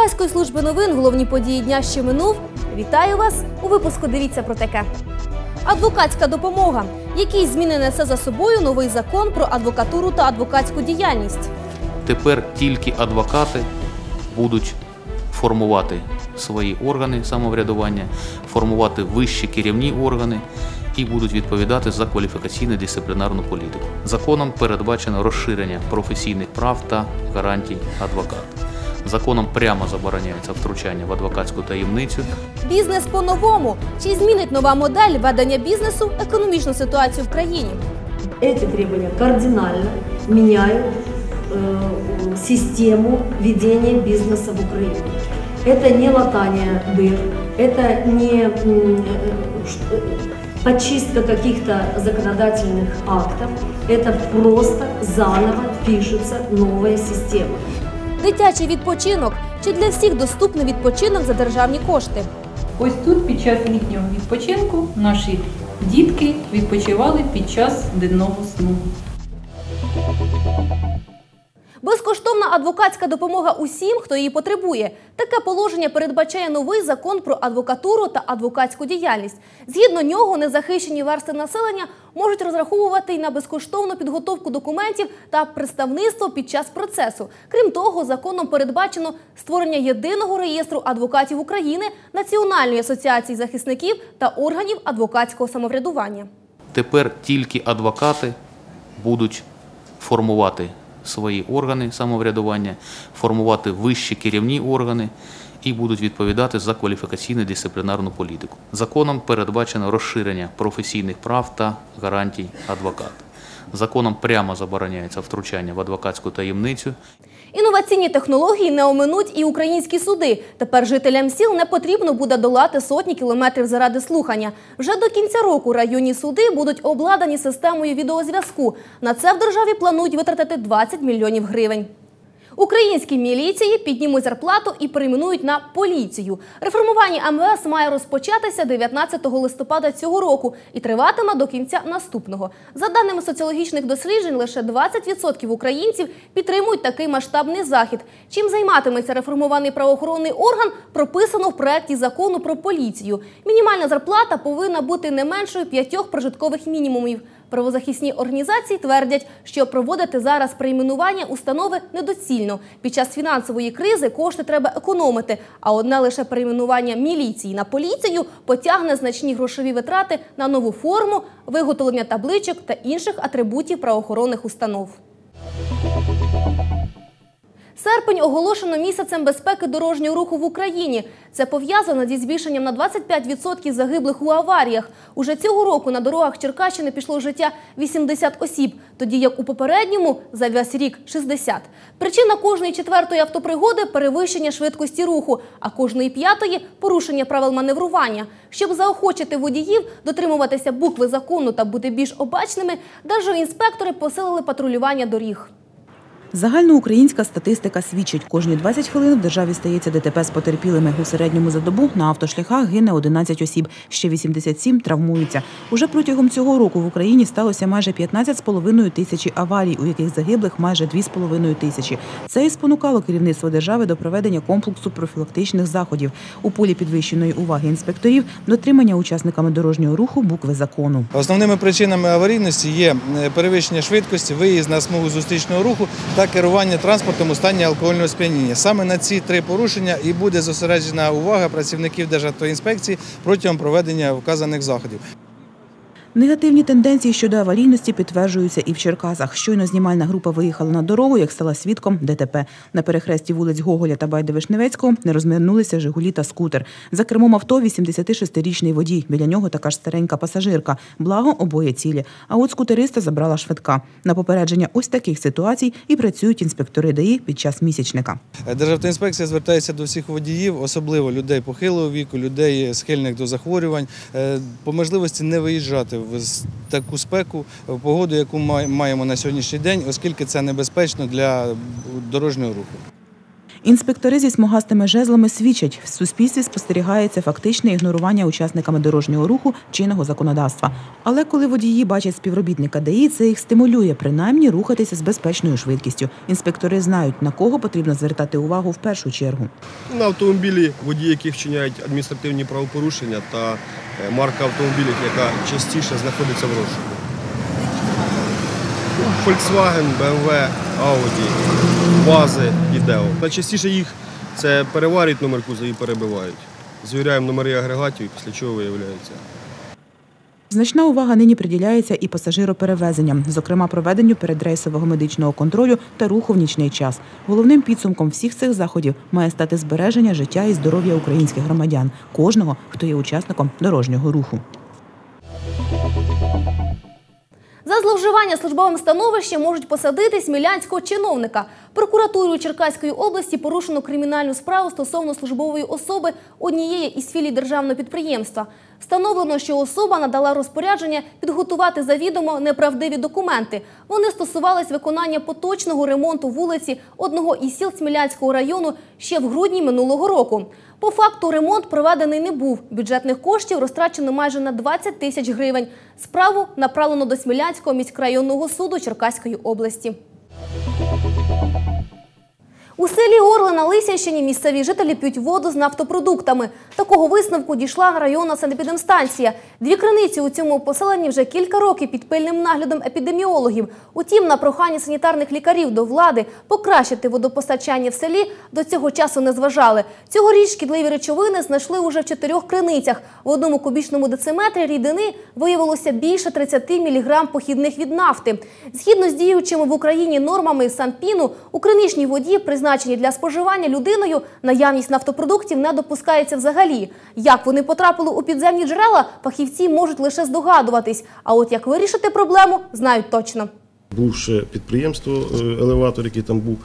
Черкаської служби новин головні події дня ще минув. Вітаю вас у випуску. Дивіться про таке. Адвокатська допомога. Які зміни несе за собою новий закон про адвокатуру та адвокатську діяльність? Тепер тільки адвокати будуть формувати свої органи самоврядування, формувати вищі керівні органи і будуть відповідати за кваліфікаційну дисциплінарну політику. Законом передбачено розширення професійних прав та гарантій адвоката. Законом прямо забороняється втручання в адвокатську таємницю Бізнес по-новому. Чи змінить нова модель ведення бізнесу економічну ситуацію в країні? Эти требования кардинально меняют э, систему ведения бизнеса в Украине. Это не латание дыр, это не м, э, ш- э, подчистка каких-то законодательных актов, это просто заново пишется новая система. Дитячий відпочинок. Чи для всіх доступний відпочинок за державні кошти? Ось тут під час літнього відпочинку наші дітки відпочивали під час денного сну. Безкоштовна адвокатська допомога усім, хто її потребує. Таке положення передбачає новий закон про адвокатуру та адвокатську діяльність. Згідно нього, незахищені верстви населення можуть розраховувати й на безкоштовну підготовку документів та представництво під час процесу. Крім того, законом передбачено створення єдиного реєстру адвокатів України, Національної асоціації захисників та органів адвокатського самоврядування. Тепер тільки адвокати будуть формувати свої органи самоврядування, формувати вищі керівні органи і будуть відповідати за кваліфікаційну дисциплінарну політику. Законом передбачено розширення професійних прав та гарантій адвоката. Законом прямо забороняється втручання в адвокатську таємницю Інноваційні технології не оминуть і українські суди. Тепер жителям сіл не потрібно буде долати сотні кілометрів заради слухання. Вже до кінця року районні суди будуть обладнані системою відеозв'язку. На це в державі планують витратити 20 мільйонів гривень. Українські міліції піднімуть зарплату і перейменують на поліцію. Реформування МВС має розпочатися 19 листопада цього року і триватиме до кінця наступного. За даними соціологічних досліджень, лише 20% українців підтримують такий масштабний захід. Чим займатиметься реформований правоохоронний орган, прописано в проекті закону про поліцію. Мінімальна зарплата повинна бути не меншою п'ятьох прожиткових мінімумів. Правозахисні організації твердять, що проводити зараз прийменування установи недоцільно. Під час фінансової кризи кошти треба економити, а одне лише прийменування міліції на поліцію потягне значні грошові витрати на нову форму, виготовлення табличок та інших атрибутів правоохоронних установ. Серпень оголошено місяцем безпеки дорожнього руху в Україні. Це пов'язано зі збільшенням на 25% загиблих у аваріях. Уже цього року на дорогах Черкащини пішло життя 80 осіб, тоді як у попередньому за весь рік 60. Причина кожної четвертої автопригоди перевищення швидкості руху, а кожної п'ятої порушення правил маневрування. Щоб заохочити водіїв дотримуватися букви закону та бути більш обачними, державінспектори посилили патрулювання доріг. Загальноукраїнська статистика свідчить, кожні 20 хвилин в державі стається ДТП з потерпілими. У середньому за добу на автошляхах гине 11 осіб, ще 87 травмуються. Уже протягом цього року в Україні сталося майже 15,5 тисячі аварій, у яких загиблих майже 2,5 тисячі. Це і спонукало керівництво держави до проведення комплексу профілактичних заходів. У полі підвищеної уваги інспекторів дотримання учасниками дорожнього руху букви закону. Основними причинами аварійності є е, перевищення швидкості, виїзд на смугу зустрічного руху та керування транспортом у стані алкогольного сп'яніння. Саме на ці три порушення і буде зосереджена увага працівників Державтоінспекції протягом проведення вказаних заходів. Негативні тенденції щодо аварійності підтверджуються і в Черкасах. Щойно знімальна група виїхала на дорогу, як стала свідком ДТП. На перехресті вулиць Гоголя та Байде-Вишневецького не розминулися Жигулі та скутер. За кермом авто 86-річний водій. Біля нього така ж старенька пасажирка. Благо обоє цілі. А от скутериста забрала швидка. На попередження ось таких ситуацій і працюють інспектори ДАІ під час місячника. Е, Державтоінспекція звертається до всіх водіїв, особливо людей похилого віку, людей схильних до захворювань, е, по можливості не виїжджати в таку спеку, в погоду, яку маємо на сьогоднішній день, оскільки це небезпечно для дорожнього руху. Інспектори зі смугастими жезлами свідчать, в суспільстві спостерігається фактичне ігнорування учасниками дорожнього руху чинного законодавства. Але коли водії бачать співробітника ДАІ, це їх стимулює принаймні рухатися з безпечною швидкістю. Інспектори знають, на кого потрібно звертати увагу в першу чергу. На автомобілі водії, які вчиняють адміністративні правопорушення та е, марка автомобілів, яка частіше знаходиться в розшуку. Volkswagen, BMW, Audi, ВАЗи і. Найчастіше їх це переварюють номер кузова і перебивають. Звіряємо номери агрегатів, після чого виявляється. Значна увага нині приділяється і пасажироперевезенням, зокрема проведенню передрейсового медичного контролю та руху в нічний час. Головним підсумком всіх цих заходів має стати збереження життя і здоров'я українських громадян, кожного, хто є учасником дорожнього руху. Зловживання службовим становищем можуть посадити смілянського чиновника. Прокуратурою Черкаської області порушено кримінальну справу стосовно службової особи однієї із філій державного підприємства. Встановлено, що особа надала розпорядження підготувати завідомо неправдиві документи. Вони стосувались виконання поточного ремонту вулиці одного із сіл Смілянського району ще в грудні минулого року. По факту ремонт проведений не був. Бюджетних коштів розтрачено майже на 20 тисяч гривень. Справу направлено до Смілянського міськрайонного суду Черкаської області. У селі Орли на Лисянщині місцеві жителі п'ють воду з нафтопродуктами. Такого висновку дійшла районна санепідемстанція. Дві криниці у цьому поселенні вже кілька років під пильним наглядом епідеміологів. Утім, на прохання санітарних лікарів до влади покращити водопостачання в селі до цього часу не зважали. Цьогоріч шкідливі речовини знайшли уже в чотирьох криницях. В одному кубічному дециметрі рідини виявилося більше 30 мг похідних від нафти. Згідно з діючими в Україні нормами Санпіну, у криничній воді, призначеній для споживання людиною, наявність нафтопродуктів не допускається взагалі. Як вони потрапили у підземні джерела, фахівці можуть лише здогадуватись. А от як вирішити проблему, знають точно. Бувше підприємство, е, елеватор, який там був,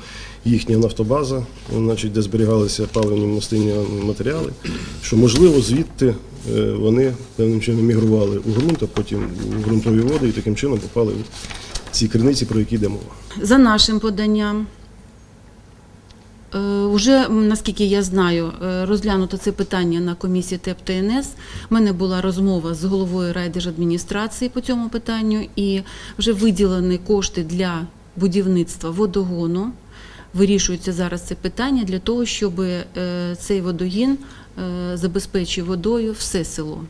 їхня нафтобаза, значить, де зберігалися паливні мастинні матеріали, що можливо звідти е, вони певним чином мігрували у ґрунт, а потім у ґрунтові води і таким чином попали в ці криниці, про які йде мова. За нашим поданням, уже, наскільки я знаю, е, розглянуто це питання на комісії ТЕП ТНС. У мене була розмова з головою райдержадміністрації по цьому питанню, і вже виділені кошти для будівництва водогону. Вирішується зараз це питання для того, щоб е, цей водогін е, забезпечив водою все село.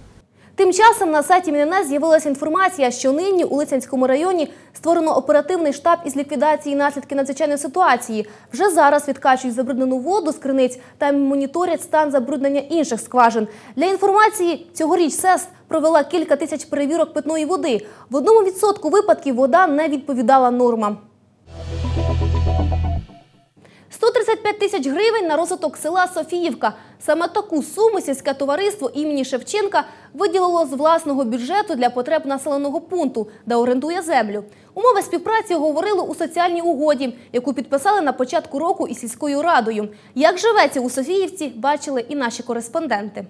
Тим часом на сайті МНС з'явилася інформація, що нині у Лицянському районі створено оперативний штаб із ліквідації наслідків надзвичайної ситуації. Вже зараз відкачують забруднену воду з криниць та моніторять стан забруднення інших скважин. Для інформації, цьогоріч СЕС провела кілька тисяч перевірок питної води. В одному відсотку випадків вода не відповідала нормам. 135 тисяч гривень на розвиток села Софіївка. Саме таку суму сільське товариство імені Шевченка виділило з власного бюджету для потреб населеного пункту, де орендує землю. Умови співпраці говорили у соціальній угоді, яку підписали на початку року із сільською радою. Як живеться у Софіївці, бачили і наші кореспонденти.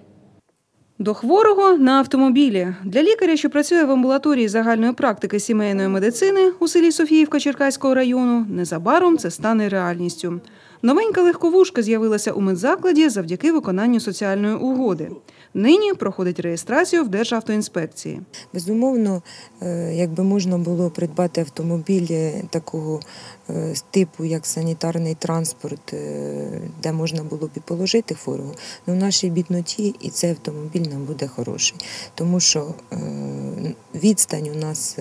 До хворого на автомобілі. Для лікаря, що працює в амбулаторії загальної практики сімейної медицини у селі Софіївка Черкаського району, незабаром це стане реальністю. Новенька легковушка з'явилася у медзакладі завдяки виконанню соціальної угоди. Нині проходить реєстрацію в Державтоінспекції. Безумовно, е, якби можна було придбати автомобіль е, такого е, типу, як санітарний транспорт, де можна було б і положити хворого, ну в нашій бідноті і цей автомобіль нам буде хороший. Тому що відстань у нас.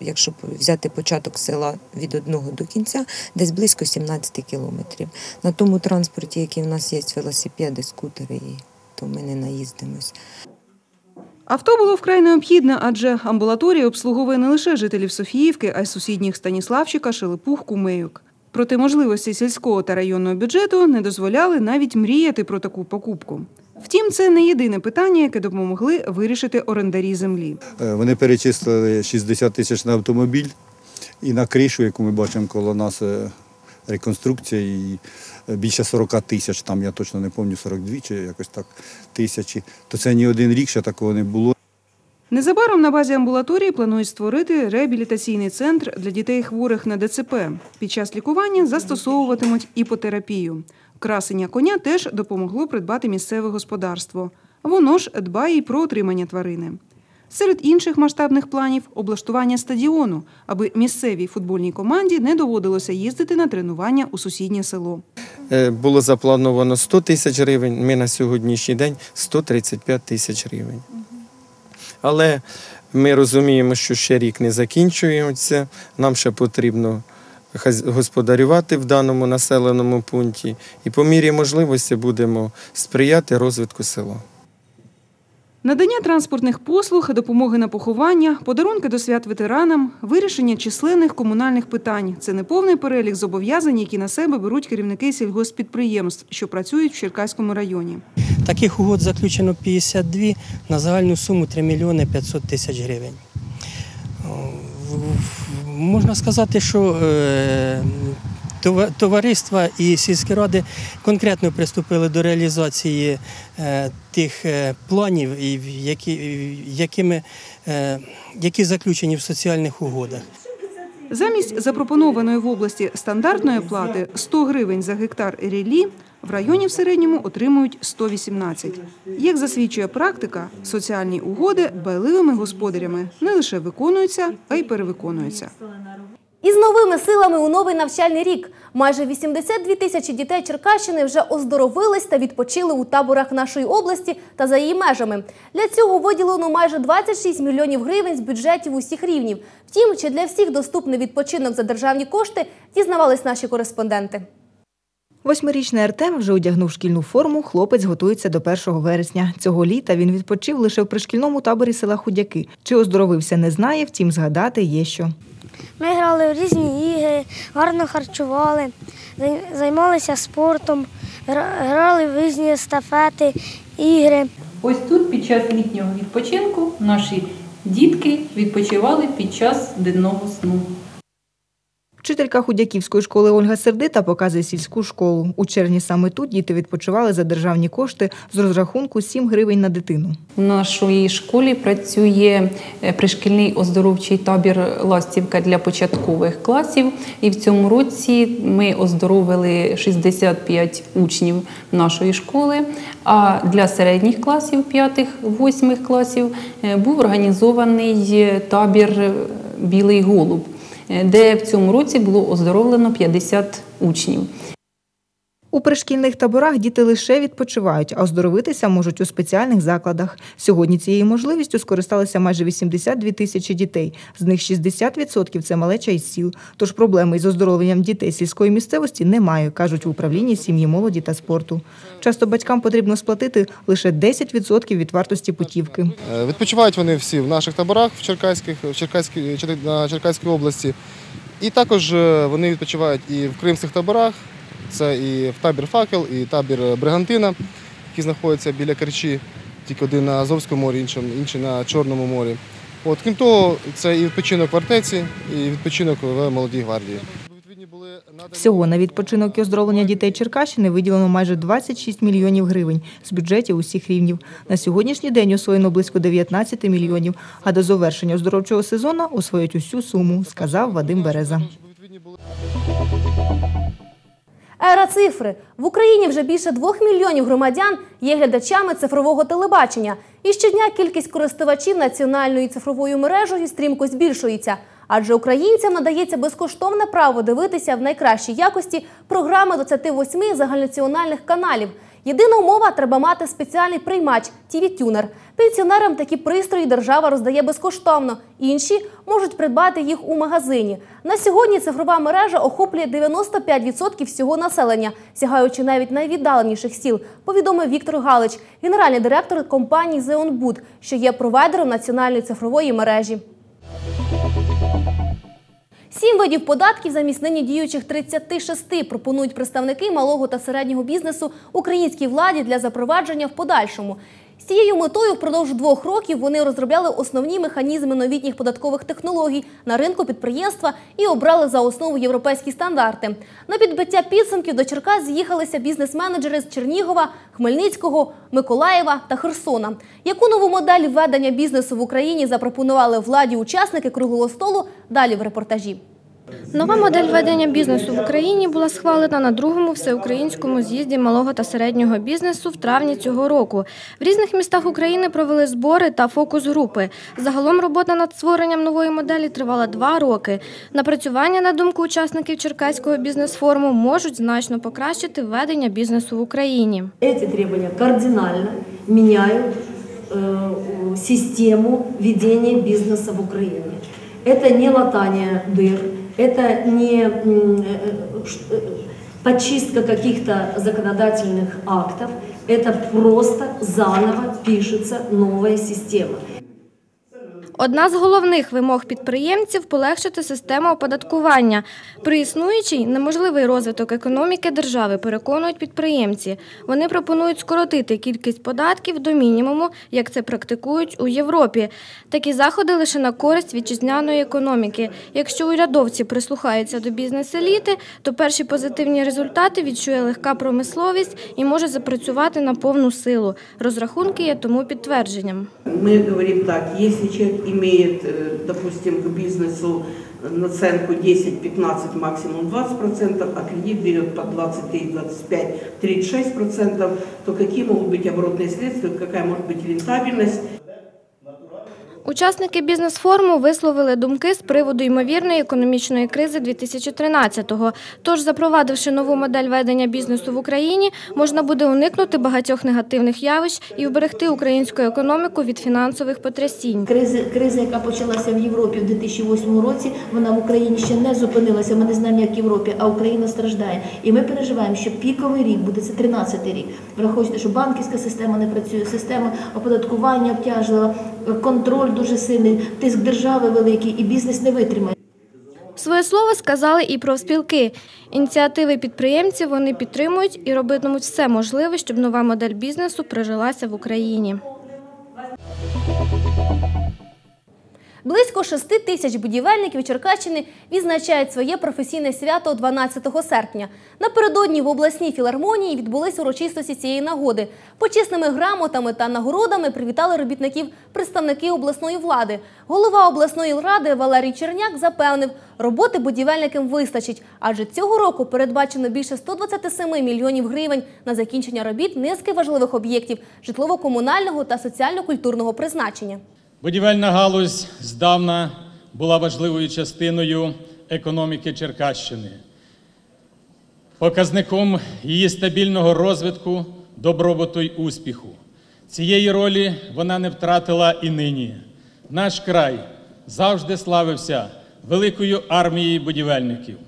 Якщо взяти початок села від одного до кінця, десь близько 17 кілометрів. На тому транспорті, який в нас є, велосипеди, скутери, і то ми не наїздимось. Авто було вкрай необхідне, адже амбулаторія обслуговує не лише жителів Софіївки, а й сусідніх Станіславчика, Шелепух, Кумейок. Проте можливості сільського та районного бюджету не дозволяли навіть мріяти про таку покупку. Втім, це не єдине питання, яке допомогли вирішити орендарі землі. Е, Вони перечислили 60 тисяч на автомобіль і на кришу, яку ми бачимо коло нас, е, реконструкція, і е, більше 40 тисяч, там я точно не пам'ятаю, 42 чи якось так тисячі. То це ні один рік ще такого не було. Незабаром на базі амбулаторії планують створити реабілітаційний центр для дітей хворих на ДЦП. Під час лікування застосовуватимуть іпотерапію. Красення коня теж допомогло придбати місцеве господарство. Воно ж дбає й про отримання тварини. Серед інших масштабних планів облаштування стадіону, аби місцевій футбольній команді не доводилося їздити на тренування у сусіднє село. Е, Було заплановано 100 тисяч гривень, ми на сьогоднішній день 135 тисяч гривень. Але ми розуміємо, що ще рік не закінчується, нам ще потрібно господарювати в даному населеному пункті і по мірі можливості будемо сприяти розвитку села. Надання транспортних послуг, допомоги на поховання, подарунки до свят ветеранам, вирішення численних комунальних питань це неповний перелік зобов'язань, які на себе беруть керівники сільгоспідприємств, що працюють в Черкаському районі. Таких угод заключено 52 на загальну суму 3 мільйони 500 тисяч гривень. Можна сказати, що е, товариства і сільські ради конкретно приступили до реалізації е, тих е, планів, які, якими, які заключені в соціальних угодах. Замість запропонованої в області стандартної плати 100 гривень за гектар ріллі, в районі в середньому отримують 118. Як засвідчує практика, соціальні угоди дбайливими господарями не лише виконуються, а й перевиконуються. Із новими силами у новий навчальний рік майже 82 тисячі дітей Черкащини вже оздоровились та відпочили у таборах нашої області та за її межами. Для цього виділено майже 26 мільйонів гривень з бюджетів усіх рівнів. Втім, чи для всіх доступний відпочинок за державні кошти, дізнавались наші кореспонденти. Восьмирічний Артем вже одягнув шкільну форму. Хлопець готується до 1 вересня. Цього літа він відпочив лише в пришкільному таборі села Худяки. Чи оздоровився, не знає, втім згадати є що. Ми грали в різні ігри, гарно харчували, займалися спортом, грали в різні естафети, ігри. Ось тут під час літнього відпочинку наші дітки відпочивали під час денного сну. Вчителька Худяківської школи Ольга Сердита показує сільську школу. У червні саме тут діти відпочивали за державні кошти з розрахунку 7 гривень на дитину. У нашій школі працює е, пришкільний оздоровчий табір Ластівка для початкових класів. І в цьому році ми оздоровили 65 учнів нашої школи. А для середніх класів, 5-8 класів, е, був організований е, табір Білий голуб, де в цьому році було оздоровлено 50 учнів. У пришкільних таборах діти лише відпочивають, а оздоровитися можуть у спеціальних закладах. Сьогодні цією можливістю скористалися майже 82 тисячі дітей. З них 60% – це малеча із сіл. Тож проблеми із оздоровленням дітей сільської місцевості немає, кажуть у управлінні сім'ї, молоді та спорту. Часто батькам потрібно сплатити лише 10% від вартості путівки. Е, Відпочивають вони всі в наших таборах в Черкаських, в Черкаській, Чер- на Черкаській області. І також е, вони відпочивають і в кримських таборах. Це і в табір Факел, і табір Бригантина, які знаходяться біля Керчі, тільки один на Азовському морі, інший, на Чорному морі. От, крім того, це і відпочинок в Артеці, і відпочинок в Молодій гвардії. Всього на відпочинок і оздоровлення дітей Черкащини виділено майже 26 мільйонів гривень з бюджетів усіх рівнів. На сьогоднішній день освоєно близько 19 мільйонів, а до завершення оздоровчого сезону освоять усю суму, сказав Вадим Береза. Ера цифри в Україні вже більше двох мільйонів громадян є глядачами цифрового телебачення. І щодня кількість користувачів національною цифровою мережею стрімко збільшується. Адже українцям надається безкоштовне право дивитися в найкращій якості програми 28 загальнонаціональних каналів. Єдина умова треба мати спеціальний приймач TV-тюнер. Пенсіонерам такі пристрої держава роздає безкоштовно. Інші можуть придбати їх у магазині. На сьогодні цифрова мережа охоплює 95% всього населення, сягаючи навіть найвіддаленіших сіл. Повідомив Віктор Галич, генеральний директор компанії Зеонбуд, що є провайдером національної цифрової мережі. Сім видів податків замість нині діючих 36 пропонують представники малого та середнього бізнесу українській владі для запровадження в подальшому. З цією метою впродовж двох років вони розробляли основні механізми новітніх податкових технологій на ринку підприємства і обрали за основу європейські стандарти. На підбиття підсумків до Черкас з'їхалися бізнес-менеджери з Чернігова, Хмельницького, Миколаєва та Херсона. Яку нову модель ведення бізнесу в Україні запропонували владі учасники круглого столу? Далі в репортажі. Нова модель ведення бізнесу в Україні була схвалена на другому всеукраїнському з'їзді малого та середнього бізнесу в травні цього року. В різних містах України провели збори та фокус-групи. Загалом робота над створенням нової моделі тривала два роки. Напрацювання, на думку учасників Черкаського бізнес-форуму, можуть значно покращити ведення бізнесу в Україні. Эти требования кардинально меняют э, систему ведения бизнеса в Украине. Это не латание дыр, это не э, ш- э, подчистка каких-то законодательных актов, это просто заново пишется новая система. Одна з головних вимог підприємців полегшити систему оподаткування. При існуючій неможливий розвиток економіки держави, переконують підприємці. Вони пропонують скоротити кількість податків до мінімуму, як це практикують у Європі. Такі заходи лише на користь вітчизняної економіки. Якщо урядовці прислухаються до бізнес-еліти, то перші позитивні результати відчує легка промисловість і може запрацювати на повну силу. Розрахунки є тому підтвердженням. Мы говорим так, если человек имеет, э, допустим, к бизнесу наценку 10-15, максимум 20%, а кредит берет по 23, 25, 36%, то какие могут быть оборотные средства, какая может быть рентабельность? Учасники бізнес-форуму висловили думки з приводу ймовірної економічної кризи 2013-го. Тож, запровадивши нову модель ведення бізнесу в Україні, можна буде уникнути багатьох негативних явищ і вберегти українську економіку від фінансових потрясінь. Кризи, криза, яка почалася в Європі в 2008 році, вона в Україні ще не зупинилася. Ми не знаємо, як в Європі, а Україна страждає. І ми переживаємо, що піковий рік буде це 13-й рік. Враховуйте, що банківська система не працює, система оподаткування обтяжлива, контроль дуже сильний, тиск держави великий, і бізнес не витримає. Своє слово сказали і про спілки. Ініціативи підприємців вони підтримують і робитимуть все можливе, щоб нова модель бізнесу прижилася в Україні. Близько 6 тисяч будівельників Черкащини відзначають своє професійне свято 12 серпня. Напередодні в обласній філармонії відбулись урочистості цієї нагоди. Почесними грамотами та нагородами привітали робітників представники обласної влади. Голова обласної ради Валерій Черняк запевнив, роботи будівельникам вистачить, адже цього року передбачено більше 127 мільйонів гривень на закінчення робіт низки важливих об'єктів житлово-комунального та соціально-культурного призначення. Будівельна галузь здавна була важливою частиною економіки Черкащини, показником її стабільного розвитку, добробуту й успіху. Цієї ролі вона не втратила і нині. Наш край завжди славився великою армією будівельників.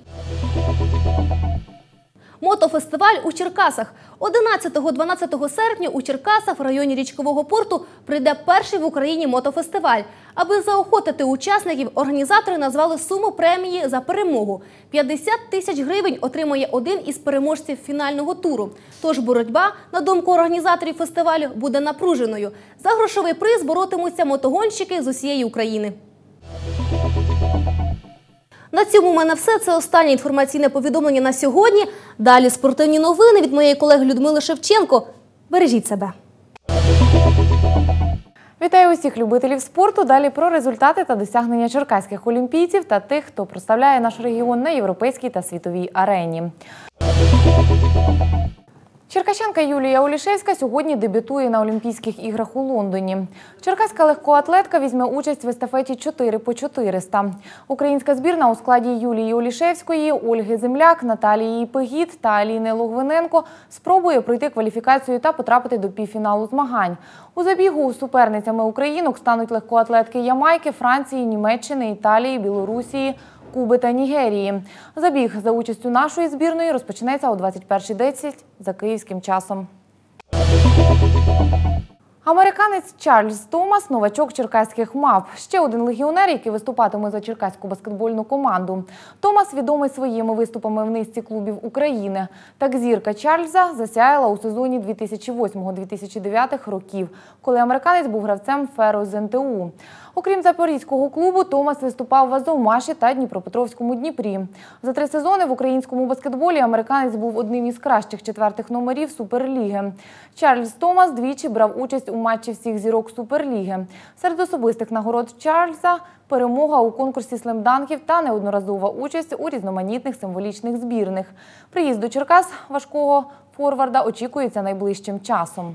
Мотофестиваль у Черкасах. 11-12 серпня у Черкасах в районі річкового порту прийде перший в Україні мотофестиваль. Аби заохотити учасників, організатори назвали суму премії за перемогу. 50 тисяч гривень отримує один із переможців фінального туру. Тож боротьба, на думку організаторів фестивалю, буде напруженою. За грошовий приз боротимуться мотогонщики з усієї України. На цьому в мене все. Це останнє інформаційне повідомлення на сьогодні. Далі спортивні новини від моєї колеги Людмили Шевченко. Бережіть себе. Вітаю усіх любителів спорту. Далі про результати та досягнення черкаських олімпійців та тих, хто представляє наш регіон на європейській та світовій арені. Черкащанка Юлія Олішевська сьогодні дебютує на Олімпійських іграх у Лондоні. Черкаська легкоатлетка візьме участь в естафеті 4 по 400. Українська збірна у складі Юлії Олішевської, Ольги Земляк, Наталії Пегіт та Аліни Логвиненко спробує пройти кваліфікацію та потрапити до півфіналу змагань. У забігу суперницями українок стануть легкоатлетки Ямайки, Франції, Німеччини, Італії, Білорусії, Куби та Нігерії. Забіг за участю нашої збірної розпочнеться о 21.10 за київським часом. Американець Чарльз Томас – новачок черкаських мав. Ще один легіонер, який виступатиме за черкаську баскетбольну команду. Томас відомий своїми виступами в низці клубів України. Так зірка Чарльза засяяла у сезоні 2008-2009 років, коли американець був гравцем Феро з НТУ. Окрім запорізького клубу, Томас виступав в Азовмаші та Дніпропетровському Дніпрі. За три сезони в українському баскетболі американець був одним із кращих четвертих номерів Суперліги. Чарльз Томас двічі брав участь у матчі всіх зірок Суперліги. Серед особистих нагород Чарльза перемога у конкурсі слемданків та неодноразова участь у різноманітних символічних збірних. Приїзд до Черкас важкого форварда очікується найближчим часом.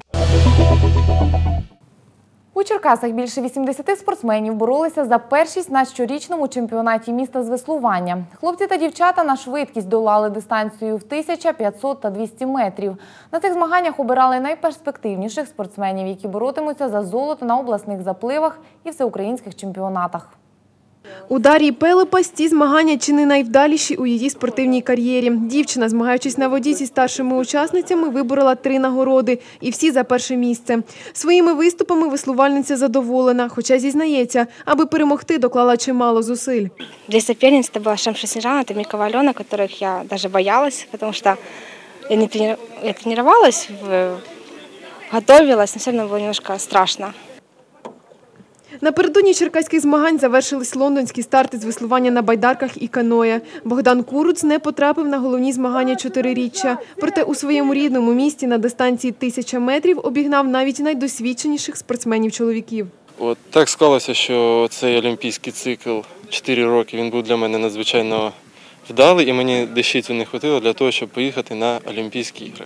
У Черкасах більше 80 спортсменів боролися за першість на щорічному чемпіонаті міста з веслування. Хлопці та дівчата на швидкість долали дистанцію в 1500 та 200 метрів. На цих змаганнях обирали найперспективніших спортсменів, які боротимуться за золото на обласних запливах і всеукраїнських чемпіонатах. У Дар'ї Пелепас ці змагання чи не найвдаліші у її спортивній кар'єрі. Дівчина, змагаючись на воді зі старшими учасницями, виборола три нагороди і всі за перше місце. Своїми виступами веслувальниця задоволена, хоча зізнається, аби перемогти, доклала чимало зусиль. Для соперниц это была Шамша Снежана, это Мика Валена, которых я даже боялась, потому что я, не трени- я тренировалась, в- готовилась, но все равно было немножко страшно. Напередодні черкаських змагань завершились лондонські старти з веслування на байдарках і каноє. Богдан Куруц не потрапив на головні змагання чотириріччя. Проте у своєму рідному місті на дистанції тисяча метрів обігнав навіть найдосвідченіших спортсменів-чоловіків. От так склалося, що цей олімпійський цикл 4 роки він був для мене надзвичайно вдалий, і мені дещицю не вистачило для того, щоб поїхати на Олімпійські ігри.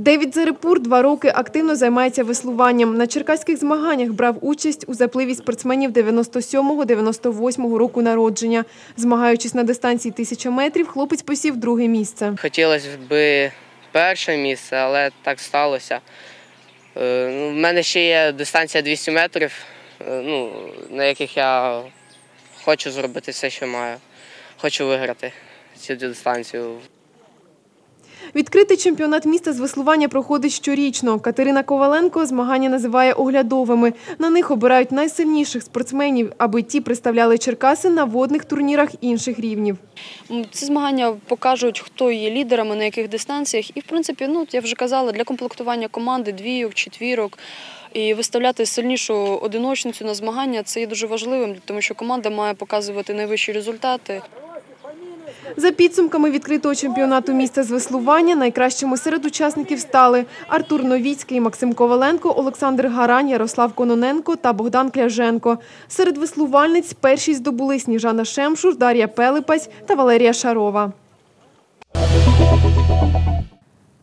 Девід Зарипур два роки активно займається веслуванням. На черкаських змаганнях брав участь у запливі спортсменів 97-98 року народження. Змагаючись на дистанції тисяча метрів, хлопець посів друге місце. Хотілося б перше місце, але так сталося. Е, ну, мене ще є дистанція 200 метрів, е, ну, на яких я хочу зробити все, що маю. Хочу виграти цю дистанцію. Відкритий чемпіонат міста з веслування проходить щорічно. Катерина Коваленко змагання називає оглядовими. На них обирають найсильніших спортсменів, аби ті представляли Черкаси на водних турнірах інших рівнів. Ці змагання покажуть, хто є лідерами, на яких дистанціях. І, в принципі, ну, я вже казала, для комплектування команди двійок, четвірок. І виставляти сильнішу одиночницю на змагання це є дуже важливим, тому що команда має показувати найвищі результати. За підсумками відкритого чемпіонату міста з веслування найкращими серед учасників стали Артур Новіцький, Максим Коваленко, Олександр Гарань, Ярослав Кононенко та Богдан Кляженко. Серед веслувальниць перші здобули Сніжана Шемшур, Дар'я Пелепась та Валерія Шарова.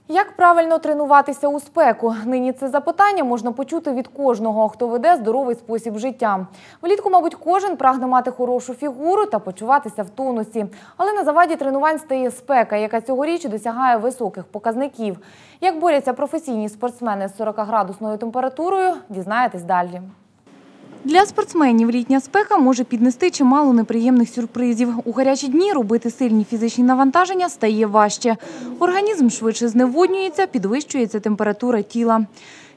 Як правильно тренуватися у спеку? Нині це запитання можна почути від кожного, хто веде здоровий спосіб життя. Влітку, мабуть, кожен прагне мати хорошу фігуру та почуватися в тонусі. Але на заваді тренувань стає спека, яка цьогоріч досягає високих показників. Як борються професійні спортсмени з 40-градусною температурою, дізнаєтесь далі. Для спортсменів літня спека може піднести чимало неприємних сюрпризів. У гарячі дні робити сильні фізичні навантаження стає важче. Організм швидше зневоднюється, підвищується температура тіла.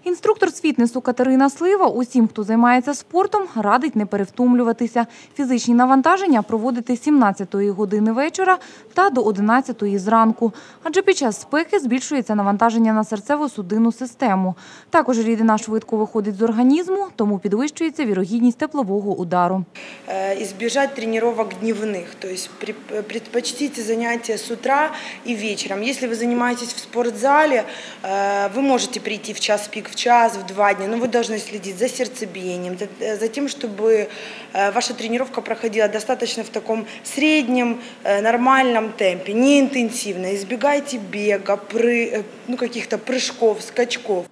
Інструктор з фітнесу Катерина Слива усім, хто займається спортом, радить не перевтомлюватися. Фізичні навантаження проводити з 17-ї години вечора та до 11-ї зранку. Адже під час спеки збільшується навантаження на серцево-судинну систему. Також рідина швидко виходить з організму, тому підвищується вірогідність теплового удару. э, избежать тренировок дневных. То есть при- э, предпочтите занятия с утра и вечером. Если вы занимаетесь в спортзале, э, вы можете прийти в час пик, в час, в два дня, но вы должны следить за сердцебиением, за- э, за тем, чтобы э, ваша тренировка проходила достаточно в таком среднем, э, нормальном темпе, не интенсивно. Избегайте бега, пры- э, ну, каких-то прыжков, скачков.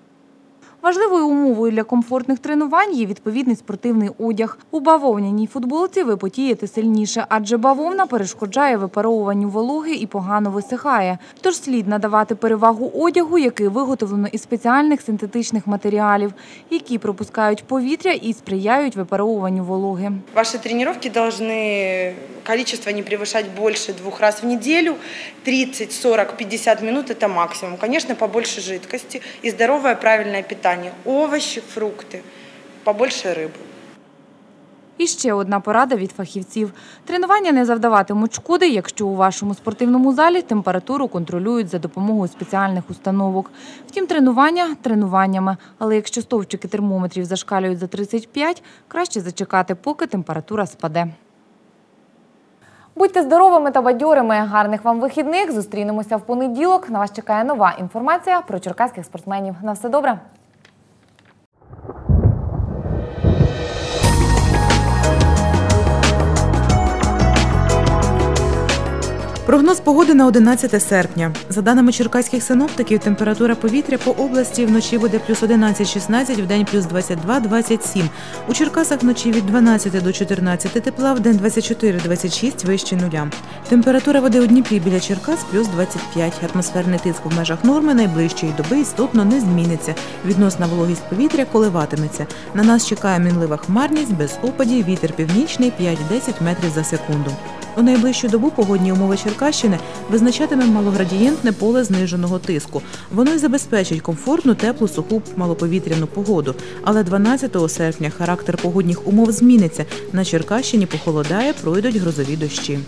Важливою умовою для комфортних тренувань є відповідний спортивний одяг. У бавовняній футболці ви потієте сильніше, адже бавовна перешкоджає випаровуванню вологи і погано висихає. Тож слід надавати перевагу одягу, який виготовлено із спеціальних синтетичних матеріалів, які пропускають повітря і сприяють випаровуванню вологи. Ваши тренировки должны количество не превышать больше двух раз в неделю. 30, 40, 50 минут – это максимум. Конечно, побольше жидкости и здоровое правильное питание. питания овощи, фрукты, побольше рыбы. І ще одна порада від фахівців. Тренування не завдаватимуть шкоди, якщо у вашому спортивному залі температуру контролюють за допомогою спеціальних установок. Втім, тренування тренуваннями. Але якщо стовпчики термометрів зашкалюють за 35, краще зачекати, поки температура спаде. Будьте здоровими та бадьорими. Гарних вам вихідних. Зустрінемося в понеділок. На вас чекає нова інформація про черкаських спортсменів. На все добре. Прогноз погоди на 11 серпня. За даними черкаських синоптиків, температура повітря по області вночі буде плюс 11-16, вдень плюс 22-27. У Черкасах вночі від 12 до 14 тепла, вдень 24-26 вище нуля. Температура води у Дніпрі біля Черкас плюс 25. Атмосферний тиск в межах норми найближчої доби істотно не зміниться. Відносна вологість повітря коливатиметься. На нас чекає мінлива хмарність, без опадів, вітер північний 5-10 метрів за секунду. У найближчу добу погодні умови Черкащини визначатиме малоградієнтне поле зниженого тиску. Воно й забезпечить комфортну, теплу, суху, малоповітряну погоду. Але 12 серпня характер погодних умов зміниться. На Черкащині похолодає, пройдуть грозові дощі.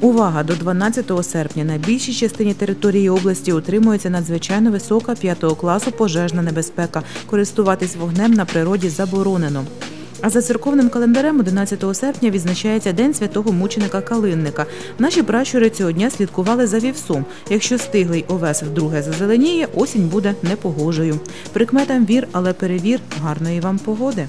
Увага! До 12 серпня на більшій частині території області утримується надзвичайно висока 5 класу пожежна небезпека. Користуватись вогнем на природі заборонено. А за церковним календарем 11 серпня відзначається День святого мученика Калинника. Наші пращури цього дня слідкували за вівсом. Якщо стиглий овес вдруге зазеленіє, осінь буде непогожою. Прикметам вір, але перевір гарної вам погоди.